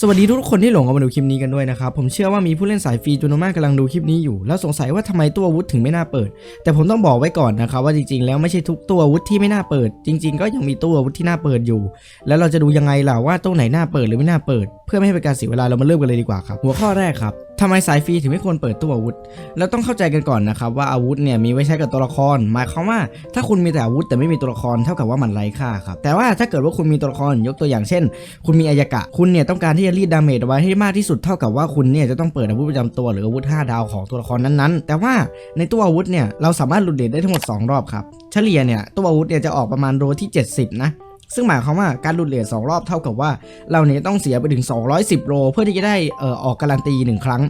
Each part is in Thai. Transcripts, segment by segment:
สวัสดีทุกคนที่หลงเข้ามาดูคลิปนี้กันด้วยนะครับ ผมเชื่อว่ามีผู้เล่นสายฟรีจำนวนมากกำลังดูคลิปนี้อยู่ แล้วสงสัยว่าทำไมตัวอาวุธถึงไม่น่าเปิด แต่ผมต้องบอกไว้ก่อนนะครับว่าจริงๆ แล้วไม่ใช่ทุกตัวอาวุธที่ไม่น่าเปิด จริง ๆ ก็ยังมีตัวอาวุธที่น่าเปิดอยู่ แล้วเราจะดูยังไงล่ะว่าตัวไหนน่าเปิดหรือไม่น่าเปิด เพื่อไม่ให้เป็นการเสียเวลาเรามาเริ่มกันเลยดีกว่าครับ หัวข้อแรกครับทำไมสายฟรีถึงไม่ควรเปิดตัวอาวุธ เราต้องเข้าใจกันก่อนนะครับว่าอาวุธเนี่ยมีไว้ใช้กับตัวละคร หมายความว่าถ้าคุณมีแต่อาวุธแต่ไม่มีตัวละครเท่ากับว่ามันไร้ค่าครับ แต่ว่าถ้าเกิดว่าคุณมีตัวละครยกตัวอย่างเช่น คุณมีอายกะ คุณเนี่ยต้องการที่จะรีดดาเมจไว้ให้มากที่สุดเท่ากับว่าคุณเนี่ยจะต้องเปิดอาวุธประจำตัวหรืออาวุธ 5 ดาวของตัวละครนั้นๆ แต่ว่าในตัวอาวุธเนี่ยเราสามารถหลุดเดทได้ทั้งหมด 2 รอบครับ เฉลี่ยเนี่ยตัวอาวุธเนี่ยจะออกประมาณโรที่ 70 นะ ซึ่งหมายความว่าการหลุดเลทสองรอบเท่ากับว่า เราเนี่ยต้องเสียไปถึง 210 โล เพื่อที่จะได้เอ่อออกการันตีหนึ่งครั้ง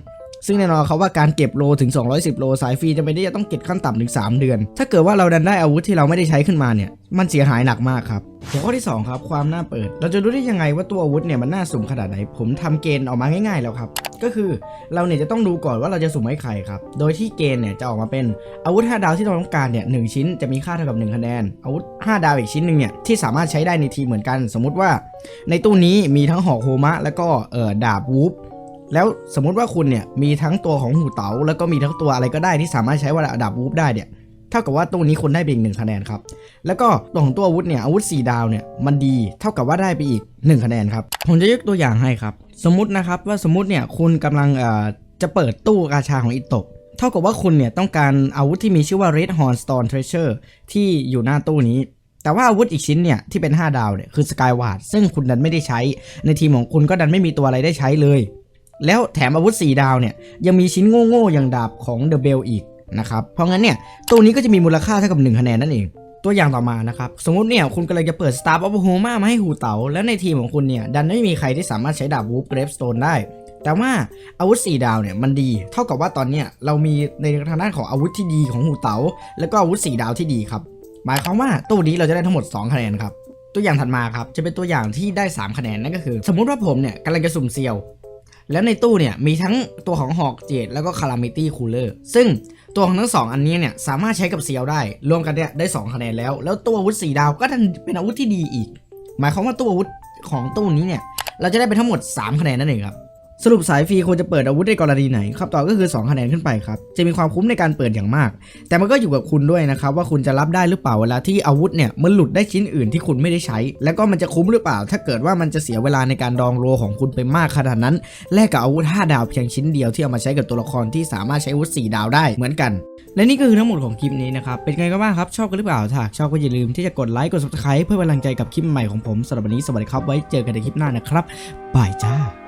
ซึ่งแน่นอนครับว่าการเก็บโลถึง 210 โลสายฟรีจะไม่ได้จะต้องเก็บขั้นต่ำถึง 3 เดือน ถ้าเกิดว่าเราดันได้อาวุธที่เราไม่ได้ใช้ขึ้นมาเนี่ยมันเสียหายหนักมากครับหัวข้อที่ 2 ครับความน่าเปิด เราจะรู้ได้ยังไงว่าตัวอาวุธเนี่ยมันน่าสุ่มขนาดไหนผมทำเกณฑ์ออกมาง่ายๆแล้วครับ ก็คือเราเนี่ยจะต้องดูก่อนว่าเราจะสุ่มให้ใครครับ โดยที่เกณฑ์เนี่ยจะออกมาเป็นอาวุธ 5 ดาวที่เราต้องการเนี่ยหชิ้นจะมีค่าเท่ากับ 1 คะแนน อาวุธ 5 ดาวอีกชิ้นหนึ่งเนี่ยที่สามารถใช้ได้ในทีเหมือนกัน สมมุติว่า ในตู้นี้มีทั้งหอกโฮมะแล้วก็เอ่อดาบวูฟแล้วสมมุติว่าคุณเนี่ยมีทั้งตัวของหูเต๋าแล้วก็มีทั้งตัวอะไรก็ได้ที่สามารถใช้ว่าดาบวูฟได้เนี่ย ท่ากับว่าตัวนี้คุณได้ไปอีกหนึ่งคะแนนครับ แล้วก็ตัวของตัวอาวุธเนี่ยอาวุธ 4 ดาวเนี่ยมันดีเท่ากับว่าได้ไปอีก 1 คะแนนครับ ผมจะยกตัวอย่างให้ครับ สมมตินะครับว่าสมมติเนี่ยคุณกำลังเอ่อจะเปิดตู้กาชาของอิโตะเท่ากับว่าคุณเนี่ยต้องการอาวุธที่มีชื่อว่า Red Horn Stone Treasure ที่อยู่หน้าตู้นี้ แต่ว่าอาวุธอีกชิ้นเนี่ยที่เป็น 5 ดาวเนี่ยคือ Skyward ซึ่งคุณดันไม่ได้ใช้ ในทีมของคุณก็ดันไม่มีตัวอะไรได้ใช้เลย แล้วแถมอาวุธ 4 ดาวเนี่ยยังมีชิ้นโง่ๆอย่างดาบของเดอะเบลอีก นะครับ เพราะงั้นเนี่ยตัวนี้ก็จะมีมูลค่าเท่ากับ1คะแนนนั่นเอง ตัวอย่างต่อมานะครับ สมมติเนี่ยคุณกำลังจะเปิด Star of h o m a มาให้หูเต๋าแล้วในทีมของคุณเนี่ยดันไม่มีใครที่สามารถใช้ดาบ Wolf Gravestone ได้ แต่ว่าอาวุธ 4 ดาวเนี่ยมันดี เท่ากับว่าตอนเนี้ยเรามีในทางด้านของอาวุธที่ดีของหูเต๋าแล้วก็อาวุธ 4 ดาวที่ดีครับหมายความว่าตู้นี้เราจะได้ทั้งหมด 2 คะแนนครับตัวอย่างถัดมาครับจะเป็นตัวอย่างที่ได้ 3 คะแนนนั่นก็คือ สมมุติว่าผมเนี่ยกำลังจะสุ่มเซียวแล้วในตู้เนี่ยมีทั้งตัวของหอกเจดแล้วก็คารามิตี้คูลเลอร์ซึ่ง ตัวของทั้งสองอันนี้เนี่ยสามารถใช้กับเซียวได้ รวมกันเนี่ยได้2คะแนนแล้ว แล้วตัวอาวุธ4ดาวก็ดันเป็นอาวุธที่ดีอีก หมายความว่าตัวอาวุธของตู้นี้เนี่ย เราจะได้ไปทั้งหมด 3 คะแนนนั่นเองครับ สรุปสายฟรีควรจะเปิดอาวุธในกรณีไหนคำตอบก็คือ 2 คะแนนขึ้นไปครับ จะมีความคุ้มในการเปิดอย่างมาก แต่มันก็อยู่กับคุณด้วยนะครับ ว่าคุณจะรับได้หรือเปล่าเวลาที่อาวุธเนี่ยมันหลุดได้ชิ้นอื่นที่คุณไม่ได้ใช้ แล้วก็มันจะคุ้มหรือเปล่า ถ้าเกิดว่ามันจะเสียเวลาในการดองโลของคุณไปมากขนาดนั้นแลกกับอาวุธ 5 ดาวเพียงชิ้นเดียวที่เอามาใช้กับตัวละครที่สามารถใช้อาวุธ 4 ดาวได้เหมือนกัน และนี่ก็คือทั้งหมดของคลิปนี้นะครับเป็นไงกันบ้างครับชอบกันหรือเปล่าถ้าชอบก็อย่าลืมที่จะกดไลค์กด subscribe เพื่อเป็นกำลังใจกับคลิปใหม่ของผมสำหรับวันนี้สวัสดีครับไว้เจอกันในคลิปหน้านะครับบายจ้า